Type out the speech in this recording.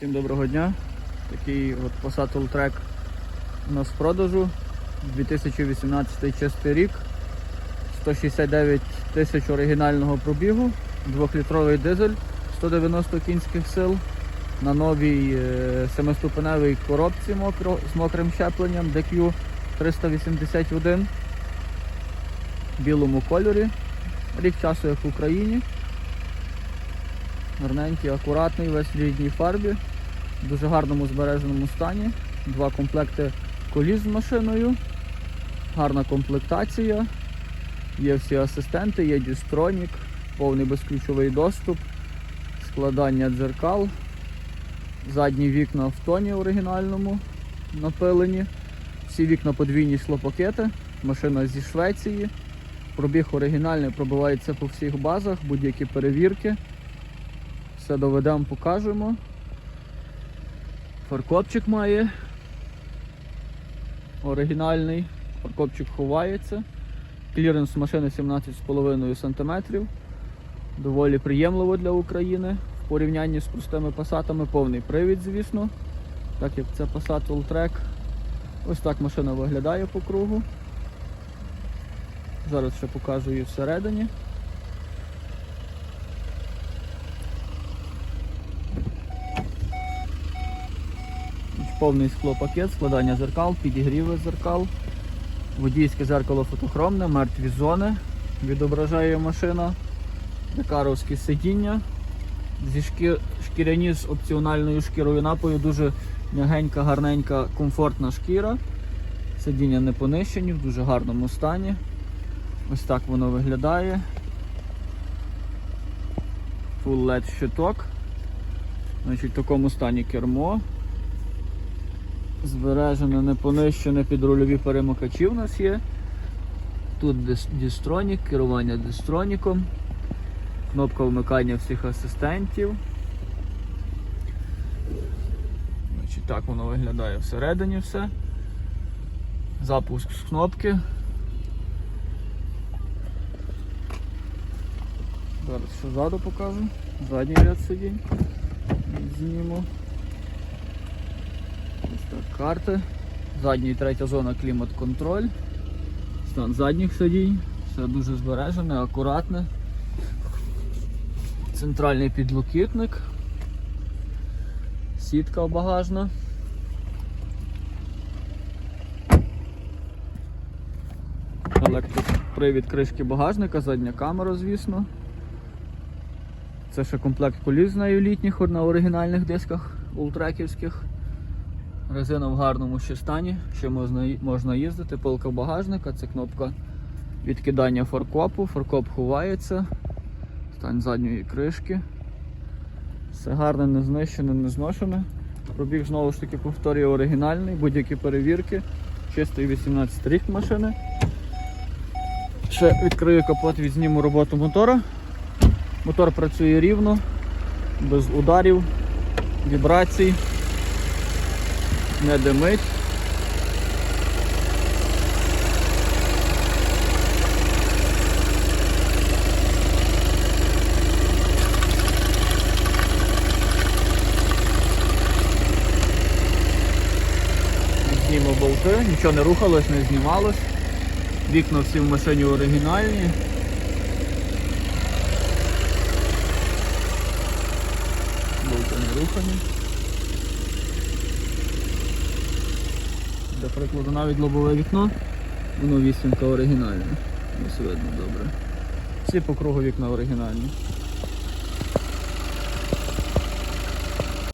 Всім доброго дня. Такий от Passat Alltrack у нас в продажу. 2018 чистий рік. 169 тисяч оригінального пробігу, 2-літровий дизель, 190 кінських сил на новій е, семиступеневій коробці мокро, з мокрим щепленням DQ 381 в білому кольорі. Рік часу як в Україні. Гарненький, акуратний, весь в рідній фарбі, в дуже гарному збереженому стані. Два комплекти коліс з машиною, гарна комплектація, є всі асистенти, є дістронік, повний безключовий доступ, складання дзеркал, задні вікна в тоні оригінальному напилені, всі вікна подвійні склопакети, машина зі Швеції. Пробіг оригінальний пробивається по всіх базах, будь-які перевірки. Все доведемо, покажемо. Фаркопчик має. Оригінальний. Фаркопчик ховається. Кліренс машини 17,5 см. Доволі приємливо для України в порівнянні з простими пасатами. Повний привід, звісно. Так як це Passat Alltrack. Ось так машина виглядає по кругу. Зараз ще покажу її всередині. Повний склопакет, складання зеркал, підігріви зеркал, водійське зеркало фотохромне, мертві зони, відображає машина, декаровські сидіння, зі шкі... шкіряні з опціональною шкірою напою, дуже м'ягенька, гарненька, комфортна шкіра. Сидіння не понищені, в дуже гарному стані. Ось так воно виглядає. Full LED щиток. Значить, в такому стані кермо. Збережене, не понищене підрульові перемикачі у нас є. Тут дістронік, керування дистроніком, кнопка вмикання всіх асистентів. Значить, так воно виглядає всередині все. Запуск з кнопки. Зараз ще ззаду покажу. Задній ряд сидінь. Зніму. Карти. Задній і третя зона клімат-контроль. Стан задніх сидінь. Все дуже збережене, акуратне. Центральний підлокітник. Сітка багажна. Електропривід кришки багажника, задня камера, звісно. Це ще комплект коліс з нею літніх на оригінальних дисках ултреківських. Резина в гарному ще стані, ще можна, можна їздити, пилка багажника, це кнопка відкидання фаркопу, фаркоп ховається, стань задньої кришки. Все гарне, не знищене, не зношене. Пробіг знову ж таки повторює оригінальний, будь-які перевірки. Чистий 18 рік машини. Ще відкрию капот, відзніму роботу мотора. Мотор працює рівно, без ударів, вібрацій, не димить. Зніму болти, нічого не рухалось, не знімалось. Вікна всі в машині оригінальні. Болти не рухані. Для прикладу навіть лобове вікно, воно вісімка оригінальне. Ось видно добре. Всі по кругу вікна оригінальні.